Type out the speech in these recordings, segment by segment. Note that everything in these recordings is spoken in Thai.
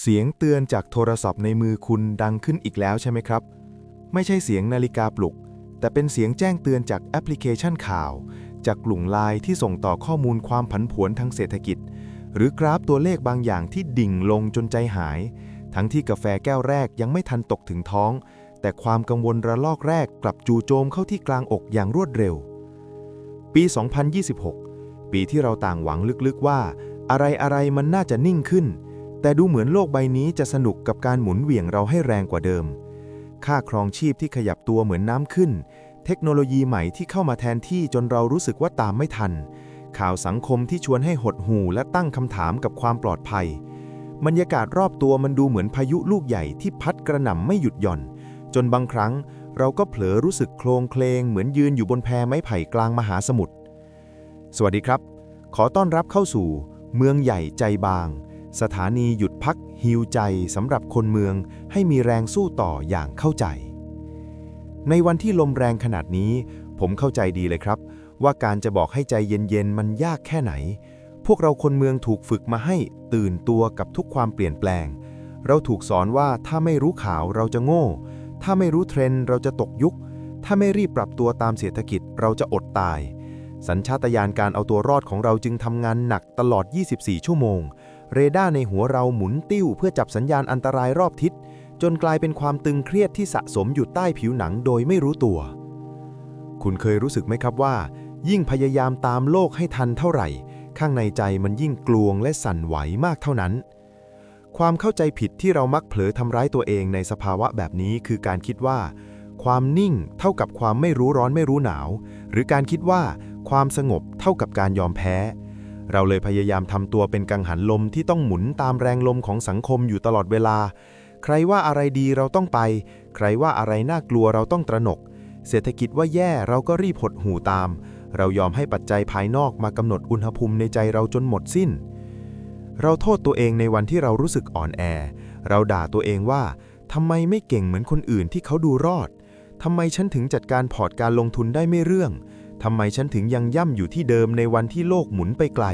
เสียงเตือนจากโทรศัพท์ในมือคุณดังขึ้นอีกแล้วใช่ไหมครับ ไม่ใช่เสียงนาฬิกาปลุก แต่เป็นเสียงแจ้งเตือนจากแอปพลิเคชันข่าว จากกลุ่มไลน์ที่ส่งต่อข้อมูลความผันผวนทางเศรษฐกิจ หรือกราฟตัวเลขบางอย่างที่ดิ่งลงจนใจหาย ทั้งที่กาแฟแก้วแรกยังไม่ทันตกถึงท้อง แต่ความกังวลระลอกแรกกลับจู่โจมเข้าที่กลางอกอย่างรวดเร็ว ปี 2026 ปีที่เราต่างหวังลึกๆว่า อะไรอะไรๆมันน่าจะนิ่งขึ้น แต่ดูเหมือนโลกใบนี้จะสนุกกับการหมุนเหวี่ยงเราให้แรงกว่าเดิม ค่าครองชีพที่ขยับตัวเหมือนน้ำขึ้น เทคโนโลยีใหม่ที่เข้ามาแทนที่จนเรารู้สึกว่าตามไม่ทัน ข่าวสังคมที่ชวนให้หดหู่และตั้งคำถามกับความปลอดภัย บรรยากาศรอบตัวมันดูเหมือนพายุลูกใหญ่ที่พัดกระหน่ำไม่หยุดหย่อน จนบางครั้งเราก็เผลอรู้สึกโคลงเคลงเหมือนยืนอยู่บนแพไม้ไผ่กลางมหาสมุทร สวัสดีครับ ขอต้อนรับเข้าสู่ เมืองใหญ่ใจบาง สถานีหยุดพักฮิวใจสำหรับคนเมืองให้มีแรงสู้ต่ออย่างเข้าใจ ในวันที่ลมแรงขนาดนี้ ผมเข้าใจดีเลยครับ ว่าการจะบอกให้ใจเย็นๆ มันยากแค่ไหน พวกเราคนเมืองถูกฝึกมาให้ตื่นตัวกับทุกความเปลี่ยนแปลง เราถูกสอนว่าถ้าไม่รู้ข่าวเราจะโง่ ถ้าไม่รู้เทรนด์เราจะตกยุค ถ้าไม่รีบปรับตัวตามเศรษฐกิจเราจะอดตาย สัญชาตญาณการเอาตัวรอดของเราจึงทำงานหนักตลอด 24 ชั่วโมง เรดาร์ในหัวเราหมุนติ้วเพื่อจับสัญญาณอันตรายรอบทิศ จนกลายเป็นความตึงเครียดที่สะสมอยู่ใต้ผิวหนังโดยไม่รู้ตัว คุณเคยรู้สึกไหมครับว่า ยิ่งพยายามตามโลกให้ทันเท่าไหร่ ข้างในใจมันยิ่งกลวงและสั่นไหวมากเท่านั้น ความเข้าใจผิดที่เรามักเผลอทำร้ายตัวเองในสภาวะแบบนี้คือการคิดว่า ความนิ่งเท่ากับความไม่รู้ร้อนไม่รู้หนาว หรือการคิดว่าความสงบเท่ากับการยอมแพ้ เราเลยพยายามทำตัวเป็นกังหันลมที่ต้องหมุนตามแรงลมของสังคมอยู่ตลอดเวลา ใครว่าอะไรดีเราต้องไป ใครว่าอะไรน่ากลัวเราต้องตระหนก เศรษฐกิจว่าแย่เราก็รีบหดหูตาม เรายอมให้ปัจจัยภายนอกมากำหนดอุณหภูมิในใจเราจนหมดสิ้น เราโทษตัวเองในวันที่เรารู้สึกอ่อนแอ เราด่าตัวเองว่าทำไมไม่เก่งเหมือนคนอื่นที่เขาดูรอดทำไมฉันถึงจัดการพอร์ตการลงทุนได้ไม่เรื่อง ทำไมฉันถึงยังย่ำอยู่ที่เดิมในวันที่โลกหมุนไปไกล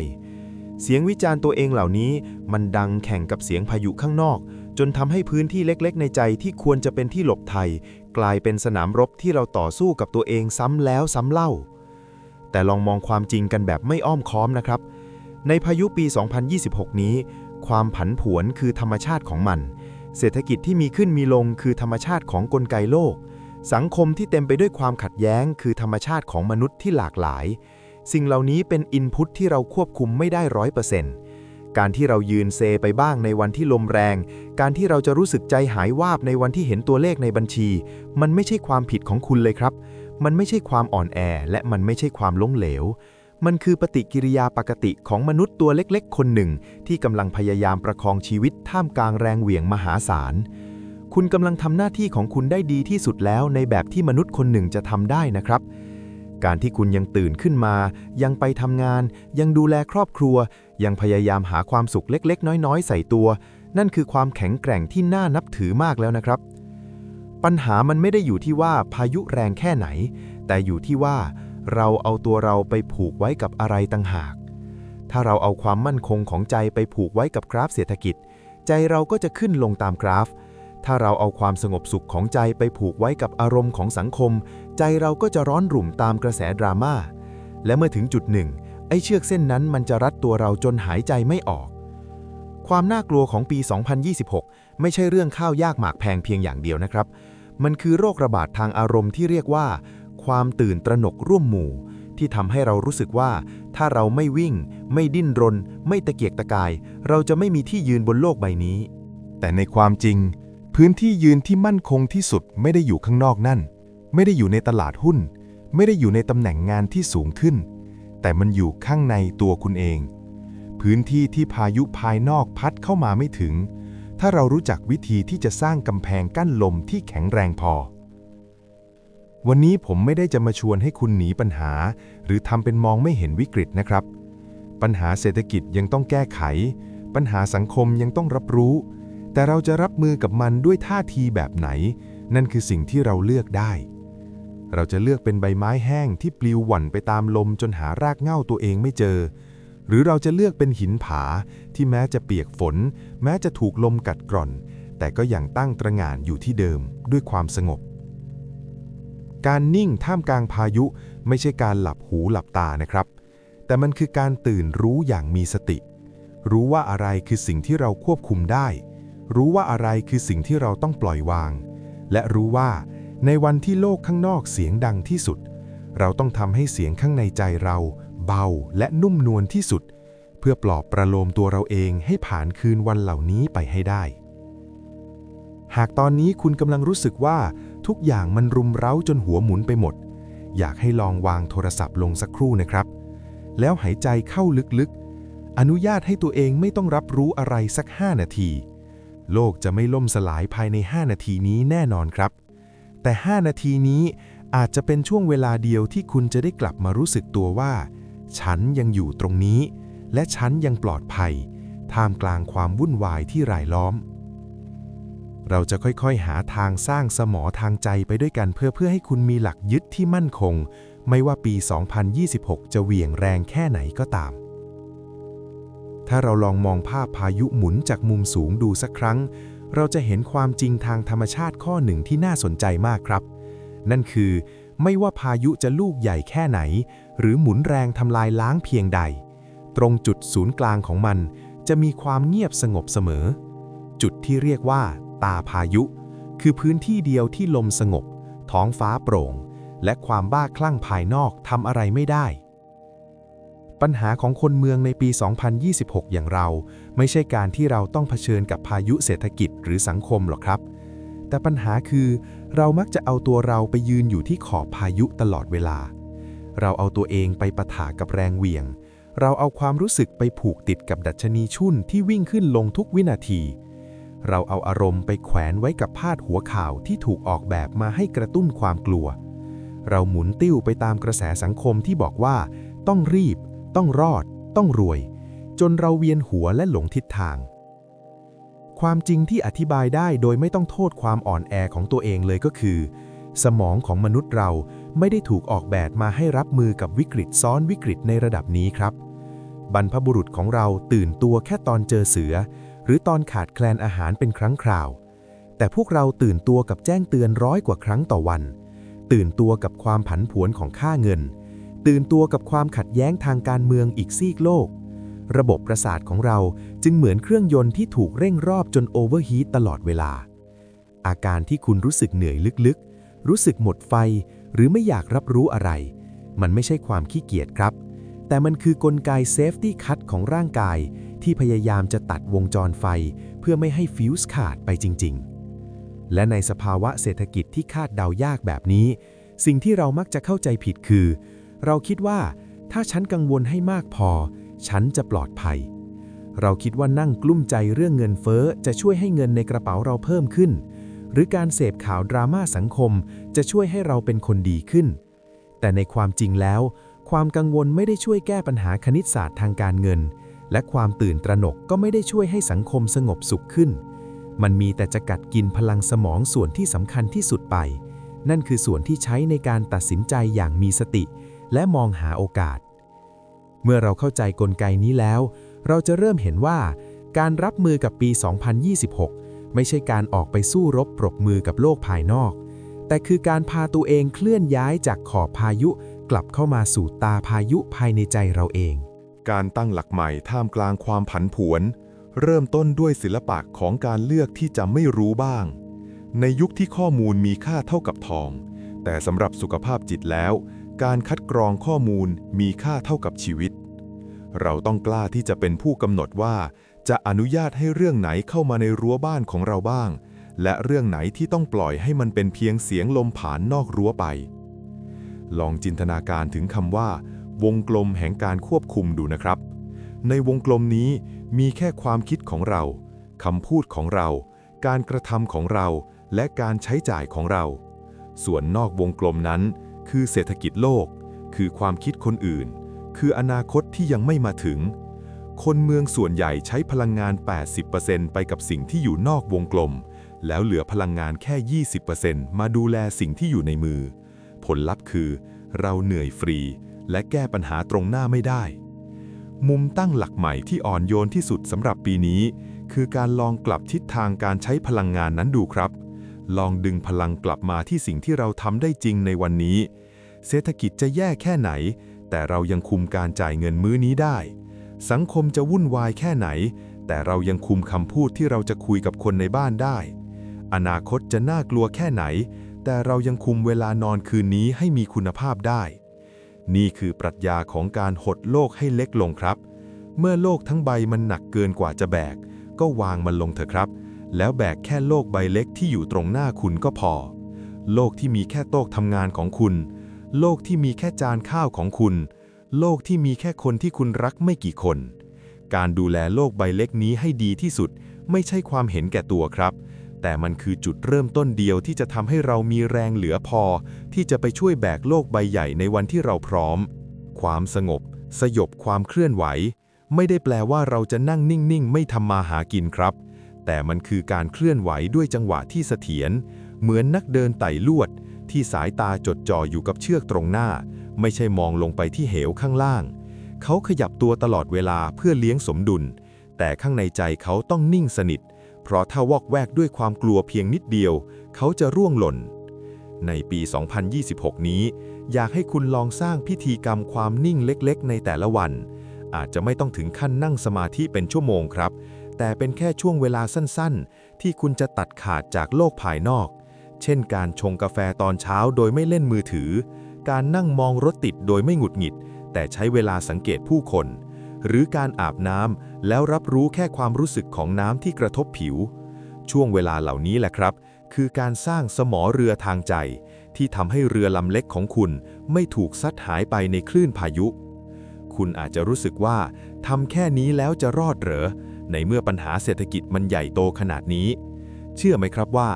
เสียงวิจารณ์ตัวเองเหล่านี้มันดังแข่งกับเสียงพายุข้างนอก จนทำให้พื้นที่เล็กๆ ในใจที่ควรจะเป็นที่หลบภัย กลายเป็นสนามรบที่เราต่อสู้กับตัวเองซ้ำแล้วซ้ำเล่า แต่ลองมองความจริงกันแบบไม่อ้อมค้อมนะครับ ในพายุปี 2026 นี้ ความผันผวนคือธรรมชาติของมัน เศรษฐกิจที่มีขึ้นมีลงคือธรรมชาติของกลไกโลก สังคมที่เต็มไปด้วยความขัดแย้ง คือธรรมชาติของมนุษย์ที่หลากหลาย สิ่งเหล่านี้เป็นอินพุตที่เราควบคุมไม่ได้ร้อยเปอร์เซ็นต์การที่เรายืนเซไปบ้างในวันที่ลมแรง การที่เราจะรู้สึกใจหายวาบในวันที่เห็นตัวเลขในบัญชี มันไม่ใช่ความผิดของคุณเลยครับ มันไม่ใช่ความอ่อนแอ และมันไม่ใช่ความล้มเหลว มันคือปฏิกิริยาปกติของมนุษย์ตัวเล็กๆ คนหนึ่ง ที่กำลังพยายามประคองชีวิตท่ามกลางแรงเหวี่ยงมหาศาล คุณกำลังทำหน้าที่ของคุณได้ดีที่สุดแล้วในแบบที่มนุษย์คนหนึ่งจะทำได้นะครับ การที่คุณยังตื่นขึ้นมา ยังไปทำงาน ยังดูแลครอบครัว ยังพยายามหาความสุขเล็ก ๆ น้อย ๆ ใส่ตัว นั่นคือความแข็งแกร่งที่น่านับถือมากแล้วนะครับ ปัญหามันไม่ได้อยู่ที่ว่าพายุแรงแค่ไหน แต่อยู่ที่ว่า เราเอาตัวเราไปผูกไว้กับอะไรต่างหาก ถ้าเราเอาความมั่นคงของใจไปผูกไว้กับกราฟเศรษฐกิจ ใจเราก็จะขึ้นลงตามกราฟ ถ้าเราเอาความสงบสุขของใจไปผูกไว้กับอารมณ์ของสังคม ใจเราก็จะร้อนรุ่มตามกระแสดราม่า และเมื่อถึงจุดหนึ่ง ไอ้เชือกเส้นนั้นมันจะรัดตัวเราจนหายใจไม่ออก ความน่ากลัวของปี 2026 ไม่ใช่เรื่องข้าวยากหมากแพงเพียงอย่างเดียวนะครับ มันคือโรคระบาดทางอารมณ์ที่เรียกว่า ความตื่นตระหนกร่วมหมู่ ที่ทำให้เรารู้สึกว่า ถ้าเราไม่วิ่ง ไม่ดิ้นรน ไม่ตะเกียกตะกาย เราจะไม่มีที่ยืนบนโลกใบนี้ แต่ในความจริง พื้นที่ยืนที่มั่นคงที่สุดไม่ได้อยู่ข้างนอกนั่น ไม่ได้อยู่ในตลาดหุ้น ไม่ได้อยู่ในตำแหน่งงานที่สูงขึ้น แต่มันอยู่ข้างในตัวคุณเอง พื้นที่ที่พายุภายนอกพัดเข้ามาไม่ถึง ถ้าเรารู้จักวิธีที่จะสร้างกำแพงกั้นลมที่แข็งแรงพอ วันนี้ผมไม่ได้จะมาชวนให้คุณหนีปัญหา หรือทำเป็นมองไม่เห็นวิกฤตนะครับ ปัญหาเศรษฐกิจยังต้องแก้ไข ปัญหาสังคมยังต้องรับรู้ แต่เราจะรับมือกับมันด้วยท่าทีแบบไหน นั่นคือสิ่งที่เราเลือกได้ เราจะเลือกเป็นใบไม้แห้งที่ปลิวหวั่นไปตามลมจนหารากเหง้าตัวเองไม่เจอ หรือเราจะเลือกเป็นหินผาที่แม้จะเปียกฝน แม้จะถูกลมกัดกร่อน แต่ก็ยังตั้งตระหง่านอยู่ที่เดิมด้วยความสงบ การนิ่งท่ามกลางพายุไม่ใช่การหลับหูหลับตานะครับ แต่มันคือการตื่นรู้อย่างมีสติ รู้ว่าอะไรคือสิ่งที่เราควบคุมได้ รู้ว่าอะไรคือสิ่งที่เราต้องปล่อยวาง และรู้ว่าในวันที่โลกข้างนอกเสียงดังที่สุด เราต้องทำให้เสียงข้างในใจเรา เบาและนุ่มนวลที่สุด เพื่อปลอบประโลมตัวเราเองให้ผ่านคืนวันเหล่านี้ไปให้ได้ หากตอนนี้คุณกำลังรู้สึกว่าทุกอย่างมันรุมเร้าจนหัวหมุนไปหมด อยากให้ลองวางโทรศัพท์ลงสักครู่นะครับ แล้วหายใจเข้าลึกๆ อนุญาตให้ตัวเองไม่ต้องรับรู้อะไรสัก 5 นาที โลกจะไม่ล่มสลายภายใน 5 นาทีนี้แน่นอนครับ แต่ 5 นาทีนี้อาจจะเป็นช่วงเวลาเดียวที่คุณจะได้กลับมารู้สึกตัวว่า ฉันยังอยู่ตรงนี้ และฉันยังปลอดภัย ท่ามกลางความวุ่นวายที่รายล้อม เราจะค่อยๆหาทางสร้างสมอทางใจไปด้วยกันเพื่อเพื่อให้คุณมีหลักยึดที่มั่นคง ไม่ว่าปี 2026 จะเหวี่ยงแรงแค่ไหนก็ตาม ถ้าเราลองมองภาพพายุหมุนจากมุมสูงดูสักครั้ง เราจะเห็นความจริงทางธรรมชาติข้อหนึ่งที่น่าสนใจมากครับ นั่นคือ ไม่ว่าพายุจะลูกใหญ่แค่ไหน หรือหมุนแรงทำลายล้างเพียงใด ตรงจุดศูนย์กลางของมัน จะมีความเงียบสงบเสมอ จุดที่เรียกว่า ตาพายุ คือพื้นที่เดียวที่ลมสงบ ท้องฟ้าโปร่ง และความบ้าคลั่งภายนอกทำอะไรไม่ได้ ปัญหาของคนเมืองในปี 2026 อย่างเรา ไม่ใช่การที่เราต้องเผชิญกับพายุเศรษฐกิจหรือสังคมหรอกครับ แต่ปัญหาคือ เรามักจะเอาตัวเราไปยืนอยู่ที่ขอบพายุตลอดเวลา เราเอาตัวเองไปปะทะกับแรงเหวี่ยง เราเอาความรู้สึกไปผูกติดกับดัชนีชุ่นที่วิ่งขึ้นลงทุกวินาที เราเอาอารมณ์ไปแขวนไว้กับพาดหัวข่าวที่ถูกออกแบบมาให้กระตุ้นความกลัว เราหมุนติ้วไปตามกระแสสังคมที่บอกว่า ต้องรีบ ต้องรอด ต้องรวย จนเราเวียนหัวและหลงทิศทาง ความจริงที่อธิบายได้โดยไม่ต้องโทษความอ่อนแอของตัวเองเลยก็คือ สมองของมนุษย์เราไม่ได้ถูกออกแบบมาให้รับมือกับวิกฤตซ้อนวิกฤตในระดับนี้ครับ บรรพบุรุษของเราตื่นตัวแค่ตอนเจอเสือ หรือตอนขาดแคลนอาหารเป็นครั้งคราว แต่พวกเราตื่นตัวกับแจ้งเตือนร้อยกว่าครั้งต่อวัน ตื่นตัวกับความผันผวนของค่าเงิน ตื่นตัวกับความขัดแย้งทางการเมืองอีกซีกโลก ระบบประสาทของเราจึงเหมือนเครื่องยนต์ที่ถูกเร่งรอบจนโอเวอร์ฮีทตลอดเวลา อาการที่คุณรู้สึกเหนื่อยลึกๆ รู้สึกหมดไฟ หรือไม่อยากรับรู้อะไร มันไม่ใช่ความขี้เกียจครับ แต่มันคือกลไกเซฟตี้คัตของร่างกาย ที่พยายามจะตัดวงจรไฟ เพื่อไม่ให้ฟิวส์ขาดไปจริง ๆ และในสภาวะเศรษฐกิจที่คาดเดายากแบบนี้ สิ่งที่เรามักจะเข้าใจผิดคือ เราคิดว่า ถ้าฉันกังวลให้มากพอ ฉันจะปลอดภัย เราคิดว่านั่งกลุ้มใจเรื่องเงินเฟ้อจะช่วยให้เงินในกระเป๋าเราเพิ่มขึ้น หรือการเสพข่าวดราม่าสังคมจะช่วยให้เราเป็นคนดีขึ้น แต่ในความจริงแล้ว ความกังวลไม่ได้ช่วยแก้ปัญหาคณิตศาสตร์ทางการเงิน และความตื่นตระหนกก็ไม่ได้ช่วยให้สังคมสงบสุขขึ้น มันมีแต่จะกัดกินพลังสมองส่วนที่สำคัญที่สุดไป นั่นคือส่วนที่ใช้ในการตัดสินใจอย่างมีสติ และมองหาโอกาส เมื่อเราเข้าใจกลไกนี้แล้ว เราจะเริ่มเห็นว่า การรับมือกับปี 2026 ไม่ใช่การออกไปสู้รบปรบมือกับโลกภายนอก แต่คือการพาตัวเองเคลื่อนย้ายจากขอบพายุกลับเข้ามาสู่ตาพายุภายในใจเราเอง การตั้งหลักใหม่ท่ามกลางความผันผวน เริ่มต้นด้วยศิลปะของการเลือกที่จะไม่รู้บ้าง ในยุคที่ข้อมูลมีค่าเท่ากับทอง แต่สำหรับสุขภาพจิตแล้ว การคัดกรองข้อมูลมีค่าเท่ากับชีวิต เราต้องกล้าที่จะเป็นผู้กำหนดว่า จะอนุญาตให้เรื่องไหนเข้ามาในรั้วบ้านของเราบ้าง และเรื่องไหนที่ต้องปล่อยให้มันเป็นเพียงเสียงลมผ่านนอกรั้วไป ลองจินตนาการถึงคำว่า วงกลมแห่งการควบคุมดูนะครับ ในวงกลมนี้มีแค่ความคิดของเราคำพูดของเรา การกระทำของเรา และการใช้จ่ายของเรา ส่วนนอกวงกลมนั้น คือเศรษฐกิจโลก คือความคิดคนอื่น คืออนาคตที่ยังไม่มาถึง คนเมืองส่วนใหญ่ใช้พลังงาน 80%ไปกับสิ่งที่อยู่นอกวงกลม แล้วเหลือพลังงานแค่ 20%มาดูแลสิ่งที่อยู่ในมือ ผลลัพธ์คือ เราเหนื่อยฟรี และแก้ปัญหาตรงหน้าไม่ได้ มุมตั้งหลักใหม่ที่อ่อนโยนที่สุดสำหรับปีนี้ คือการลองกลับทิศทางการใช้พลังงานนั้นดูครับลองดึงพลังกลับมาที่สิ่งที่เราทำได้จริงในวันนี้ เศรษฐกิจจะแย่แค่ไหน แต่เรายังคุมการจ่ายเงินมื้อนี้ได้ สังคมจะวุ่นวายแค่ไหน แต่เรายังคุมคำพูดที่เราจะคุยกับคนในบ้านได้ อนาคตจะน่ากลัวแค่ไหน แต่เรายังคุมเวลานอนคืนนี้ให้มีคุณภาพได้ นี่คือปรัชญาของการหดโลกให้เล็กลงครับ เมื่อโลกทั้งใบมันหนักเกินกว่าจะแบก ก็วางมันลงเถอะครับ แล้วแบกแค่โลกใบเล็กที่อยู่ตรงหน้าคุณก็พอโลกที่มีแค่โต๊ะทำงานของคุณ โลกที่มีแค่จานข้าวของคุณ โลกที่มีแค่คนที่คุณรักไม่กี่คน การดูแลโลกใบเล็กนี้ให้ดีที่สุด ไม่ใช่ความเห็นแก่ตัวครับ แต่มันคือจุดเริ่มต้นเดียวที่จะทำให้เรามีแรงเหลือพอ ที่จะไปช่วยแบกโลกใบใหญ่ในวันที่เราพร้อม ความสงบ สยบความเคลื่อนไหว ไม่ได้แปลว่าเราจะนั่งนิ่งๆ ไม่ทำมาหากินครับ แต่มันคือการเคลื่อนไหวด้วยจังหวะที่เสถียรเหมือนนักเดินไต่ลวด ที่สายตาจดจ่ออยู่กับเชือกตรงหน้า ไม่ใช่มองลงไปที่เหวข้างล่าง เขาขยับตัวตลอดเวลาเพื่อเลี้ยงสมดุล แต่ข้างในใจเขาต้องนิ่งสนิท เพราะถ้าวอกแวกด้วยความกลัวเพียงนิดเดียว เขาจะร่วงหล่น ในปี 2026 นี้ อยากให้คุณลองสร้างพิธีกรรมความนิ่งเล็กๆ ในแต่ละวัน อาจจะไม่ต้องถึงขั้นนั่งสมาธิเป็นชั่วโมงครับ แต่เป็นแค่ช่วงเวลาสั้นๆ ที่คุณจะตัดขาดจากโลกภายนอก เช่นการชงกาแฟตอนเช้าโดยไม่เล่นมือถือ การนั่งมองรถติดโดยไม่หงุดหงิด แต่ใช้เวลาสังเกตผู้คน หรือการอาบน้ำแล้วรับรู้แค่ความรู้สึกของน้ำที่กระทบผิว ช่วงเวลาเหล่านี้แหละครับ คือการสร้างสมอเรือทางใจ ที่ทำให้เรือลำเล็กของคุณไม่ถูกซัดหายไปในคลื่นพายุ คุณอาจจะรู้สึกว่าทำแค่นี้แล้วจะรอดเหรอในเมื่อปัญหาเศรษฐกิจมันใหญ่โตขนาดนี้ เชื่อไหมครับว่า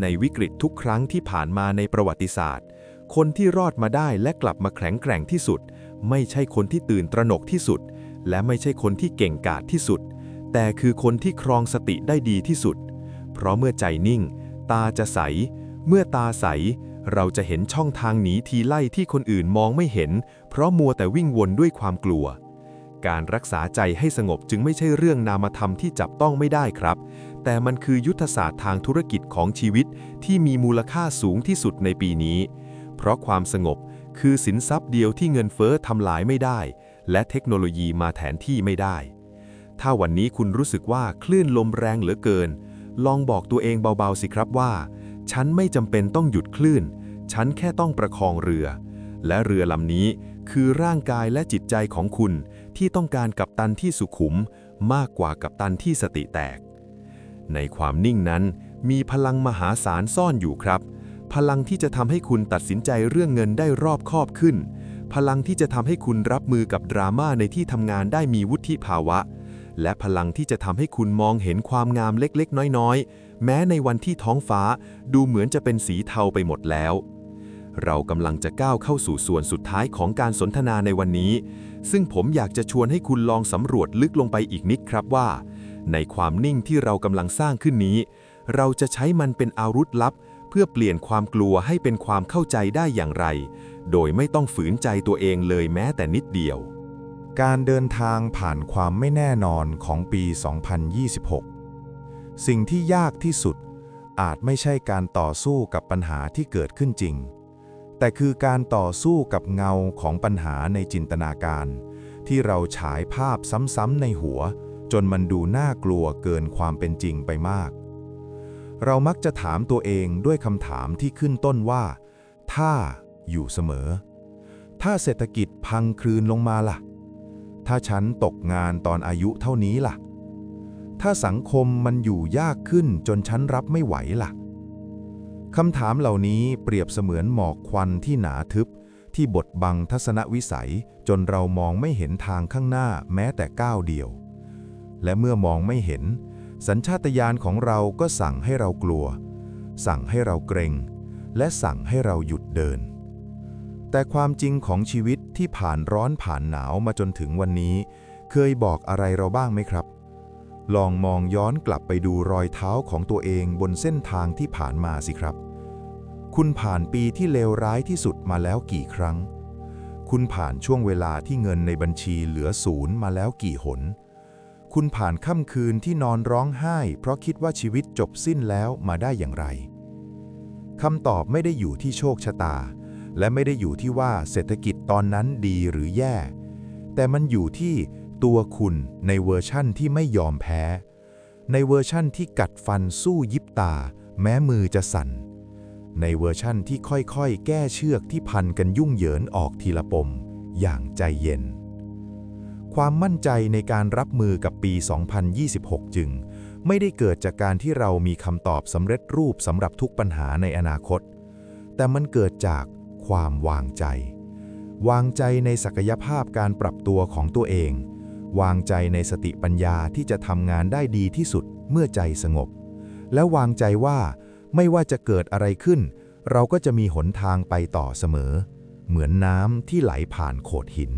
ในวิกฤตทุกครั้งที่ผ่านมาในประวัติศาสตร์ คนที่รอดมาได้และกลับมาแข็งแกร่งที่สุด ไม่ใช่คนที่ตื่นตระหนกที่สุด และไม่ใช่คนที่เก่งกาจที่สุด แต่คือคนที่ครองสติได้ดีที่สุด เพราะเมื่อใจนิ่ง ตาจะใส เมื่อตาใส เราจะเห็นช่องทางหนีทีไล่ที่คนอื่นมองไม่เห็น เพราะมัวแต่วิ่งวนด้วยความกลัวการรักษาใจให้สงบจึงไม่ใช่เรื่องนามธรรมที่จับต้องไม่ได้ครับ แต่มันคือยุทธศาสตร์ทางธุรกิจของชีวิตที่มีมูลค่าสูงที่สุดในปีนี้ เพราะความสงบคือสินทรัพย์เดียวที่เงินเฟ้อทำลายไม่ได้ และเทคโนโลยีมาแทนที่ไม่ได้ ถ้าวันนี้คุณรู้สึกว่าคลื่นลมแรงเหลือเกิน ลองบอกตัวเองเบาๆสิครับว่า ฉันไม่จำเป็นต้องหยุดคลื่น ฉันแค่ต้องประคองเรือ และเรือลำนี้คือร่างกายและจิตใจของคุณที่ต้องการกัปตันที่สุขุม มากกว่ากัปตันที่สติแตก ในความนิ่งนั้นมีพลังมหาศาลซ่อนอยู่ครับ พลังที่จะทำให้คุณตัดสินใจเรื่องเงินได้รอบคอบขึ้น พลังที่จะทำให้คุณรับมือกับดราม่าในที่ทำงานได้มีวุฒิภาวะ และพลังที่จะทำให้คุณมองเห็นความงามเล็กๆ น้อยๆ แม้ในวันที่ท้องฟ้าดูเหมือนจะเป็นสีเทาไปหมดแล้วเรากำลังจะก้าวเข้าสู่ส่วนสุดท้ายของการสนทนาในวันนี้ ซึ่งผมอยากจะชวนให้คุณลองสำรวจลึกลงไปอีกนิดครับว่า ในความนิ่งที่เรากำลังสร้างขึ้นนี้ เราจะใช้มันเป็นอาวุธลับ เพื่อเปลี่ยนความกลัวให้เป็นความเข้าใจได้อย่างไร โดยไม่ต้องฝืนใจตัวเองเลยแม้แต่นิดเดียว การเดินทางผ่านความไม่แน่นอนของปี 2026 สิ่งที่ยากที่สุด อาจไม่ใช่การต่อสู้กับปัญหาที่เกิดขึ้นจริง แต่คือการต่อสู้กับเงาของปัญหาในจินตนาการ ที่เราฉายภาพซ้ำๆในหัว จนมันดูน่ากลัวเกินความเป็นจริงไปมาก เรามักจะถามตัวเองด้วยคำถามที่ขึ้นต้นว่า ถ้าอยู่เสมอ ถ้าเศรษฐกิจพังคลืนลงมาล่ะ ถ้าฉันตกงานตอนอายุเท่านี้ล่ะ ถ้าสังคมมันอยู่ยากขึ้นจนฉันรับไม่ไหวล่ะคำถามเหล่านี้เปรียบเสมือนหมอกควันที่หนาทึบ ที่บดบังทัศนวิสัยจนเรามองไม่เห็นทางข้างหน้าแม้แต่ก้าวเดียว และเมื่อมองไม่เห็น สัญชาตญาณของเราก็สั่งให้เรากลัว สั่งให้เราเกรง และสั่งให้เราหยุดเดิน แต่ความจริงของชีวิตที่ผ่านร้อนผ่านหนาวมาจนถึงวันนี้ เคยบอกอะไรเราบ้างไหมครับ ลองมองย้อนกลับไปดูรอยเท้าของตัวเองบนเส้นทางที่ผ่านมาสิครับ คุณผ่านปีที่เลวร้ายที่สุดมาแล้วกี่ครั้ง คุณผ่านช่วงเวลาที่เงินในบัญชีเหลือศูนย์มาแล้วกี่หน คุณผ่านค่ำคืนที่นอนร้องไห้ เพราะคิดว่าชีวิตจบสิ้นแล้วมาได้อย่างไรคำตอบไม่ได้อยู่ที่โชคชะตา และไม่ได้อยู่ที่ว่าเศรษฐกิจตอนนั้นดีหรือแย่ แต่มันอยู่ที่ตัวคุณในเวอร์ชั่นที่ไม่ยอมแพ้ ในเวอร์ชั่นที่กัดฟันสู้ยิบตา แม้มือจะสั่น ในเวอร์ชั่นที่ค่อยๆ แก้เชือกที่พันกันยุ่งเหยินออกทีละปม อย่างใจเย็น ความมั่นใจในการรับมือกับปี 2026 จึง ไม่ได้เกิดจากการที่เรามีคำตอบสำเร็จรูปสำหรับทุกปัญหาในอนาคต แต่มันเกิดจากความวางใจ วางใจในศักยภาพการปรับตัวของตัวเอง วางใจในสติปัญญาที่จะทำงานได้ดีที่สุดเมื่อใจสงบ และวางใจว่าไม่ว่าจะเกิดอะไรขึ้น เราก็จะมีหนทางไปต่อเสมอ เหมือนน้ำที่ไหลผ่านโขดหิน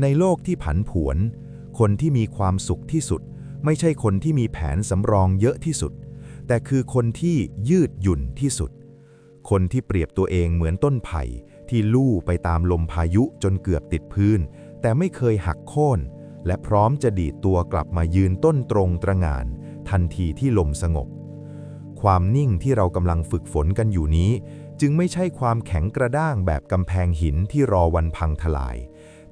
ในโลกที่ผันผวน คนที่มีความสุขที่สุด ไม่ใช่คนที่มีแผนสำรองเยอะที่สุด แต่คือคนที่ยืดหยุ่นที่สุด คนที่เปรียบตัวเองเหมือนต้นไผ่ที่ลู่ไปตามลมพายุจนเกือบติดพื้น แต่ไม่เคยหักโค่น และพร้อมจะดีดตัวกลับมายืนต้นตรงตระงาน ทันทีที่ลมสงบ ความนิ่งที่เรากำลังฝึกฝนกันอยู่นี้ จึงไม่ใช่ความแข็งกระด้างแบบกำแพงหินที่รอวันพังทลาย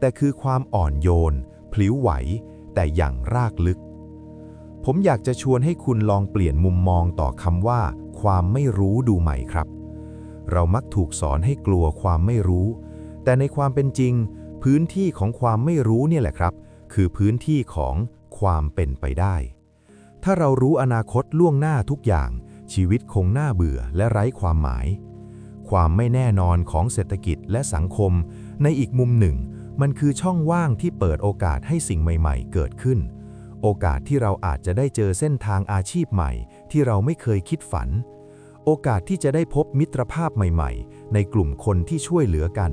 แต่คือความอ่อนโยน พลิ้วไหว แต่อย่างรากลึก ผมอยากจะชวนให้คุณลองเปลี่ยนมุมมองต่อคำว่า ความไม่รู้ดูใหม่ครับ เรามักถูกสอนให้กลัวความไม่รู้ แต่ในความเป็นจริง พื้นที่ของความไม่รู้เนี่ยแหละครับ คือพื้นที่ของความเป็นไปได้ ถ้าเรารู้อนาคตล่วงหน้าทุกอย่าง ชีวิตคงน่าเบื่อและไร้ความหมาย ความไม่แน่นอนของเศรษฐกิจและสังคม ในอีกมุมหนึ่ง มันคือช่องว่างที่เปิดโอกาสให้สิ่งใหม่ ๆ เกิดขึ้น โอกาสที่เราอาจจะได้เจอเส้นทางอาชีพใหม่ ที่เราไม่เคยคิดฝัน โอกาสที่จะได้พบมิตรภาพใหม่ ๆ ในกลุ่มคนที่ช่วยเหลือกัน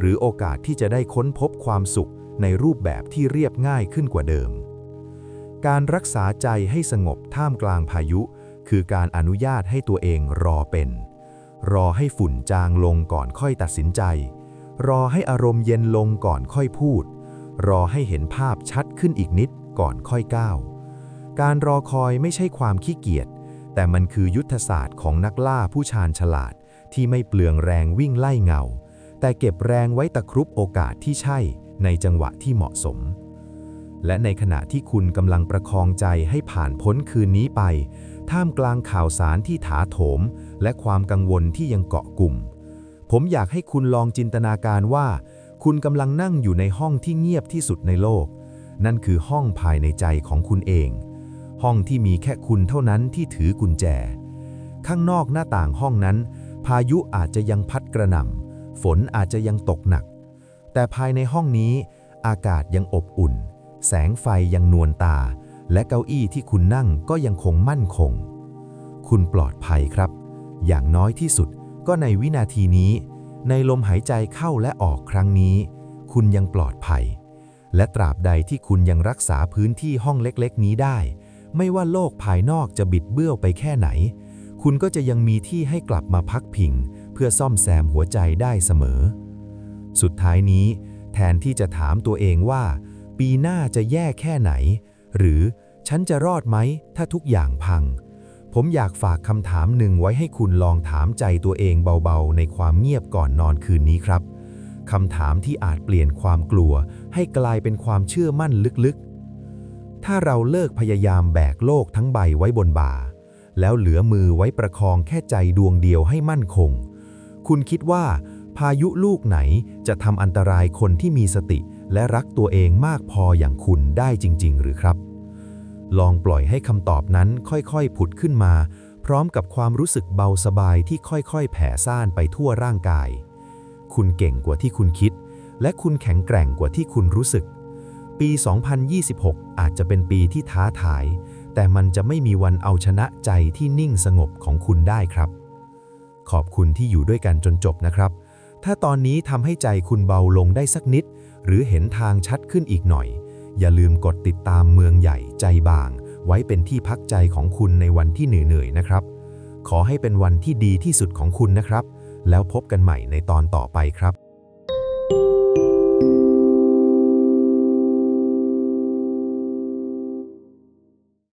หรือโอกาสที่จะได้ค้นพบความสุขในรูปแบบที่เรียบง่ายขึ้นกว่าเดิม การรักษาใจให้สงบท่ามกลางพายุ คือการอนุญาตให้ตัวเองรอเป็น รอให้ฝุ่นจางลงก่อนค่อยตัดสินใจ รอให้อารมณ์เย็นลงก่อนค่อยพูด รอให้เห็นภาพชัดขึ้นอีกนิดก่อนค่อยก้าว การรอคอยไม่ใช่ความขี้เกียจ แต่มันคือยุทธศาสตร์ของนักล่าผู้ชาญฉลาด ที่ไม่เปลืองแรงวิ่งไล่เงา แต่เก็บแรงไว้ตะครุบโอกาสที่ใช่ในจังหวะที่เหมาะสม และในขณะที่คุณกำลังประคองใจให้ผ่านพ้นคืนนี้ไป ท่ามกลางข่าวสารที่ถาโถม และความกังวลที่ยังเกาะกลุ่ม ผมอยากให้คุณลองจินตนาการว่า คุณกำลังนั่งอยู่ในห้องที่เงียบที่สุดในโลก นั่นคือห้องภายในใจของคุณเอง ห้องที่มีแค่คุณเท่านั้นที่ถือกุญแจ ข้างนอกหน้าต่างห้องนั้น พายุอาจจะยังพัดกระหน่ำฝนอาจจะยังตกหนัก แต่ภายในห้องนี้ อากาศยังอบอุ่น แสงไฟยังนวลตา และเก้าอี้ที่คุณนั่งก็ยังคงมั่นคง คุณปลอดภัยครับ อย่างน้อยที่สุด ก็ในวินาทีนี้ ในลมหายใจเข้าและออกครั้งนี้ คุณยังปลอดภัย และตราบใดที่คุณยังรักษาพื้นที่ห้องเล็กๆ นี้ได้ ไม่ว่าโลกภายนอกจะบิดเบี้ยวไปแค่ไหน คุณก็จะยังมีที่ให้กลับมาพักพิง เพื่อซ่อมแซมหัวใจได้เสมอ สุดท้ายนี้ แทนที่จะถามตัวเองว่า ปีหน้าจะแย่แค่ไหน หรือฉันจะรอดไหมถ้าทุกอย่างพัง ผมอยากฝากคำถามหนึ่งไว้ให้คุณลองถามใจตัวเองเบาๆ ในความเงียบก่อนนอนคืนนี้ครับคำถามที่อาจเปลี่ยนความกลัว ให้กลายเป็นความเชื่อมั่นลึกๆ ถ้าเราเลิกพยายามแบกโลกทั้งใบไว้บนบ่า แล้วเหลือมือไว้ประคองแค่ใจดวงเดียวให้มั่นคง คุณคิดว่า พายุลูกไหนจะทำอันตรายคนที่มีสติ และรักตัวเองมากพออย่างคุณได้จริง ๆ หรือครับ ลองปล่อยให้คำตอบนั้นค่อยๆ ผุดขึ้นมา พร้อมกับความรู้สึกเบาสบายที่ค่อยๆ แผ่ซ่านไปทั่วร่างกาย คุณเก่งกว่าที่คุณคิด และคุณแข็งแกร่งกว่าที่คุณรู้สึก ปี 2026 อาจจะเป็นปีที่ท้าทาย แต่มันจะไม่มีวันเอาชนะใจที่นิ่งสงบของคุณได้ครับ ขอบคุณที่อยู่ด้วยกันจนจบนะครับ ถ้าตอนนี้ทำให้ใจคุณเบาลงได้สักนิด หรือเห็นทางชัดขึ้นอีกหน่อย อย่าลืมกดติดตามเมืองใหญ่ใจบาง ไว้เป็นที่พักใจของคุณในวันที่เหนื่อยๆนะครับ ขอให้เป็นวันที่ดีที่สุดของคุณนะครับ แล้วพบกันใหม่ในตอนต่อไปครับ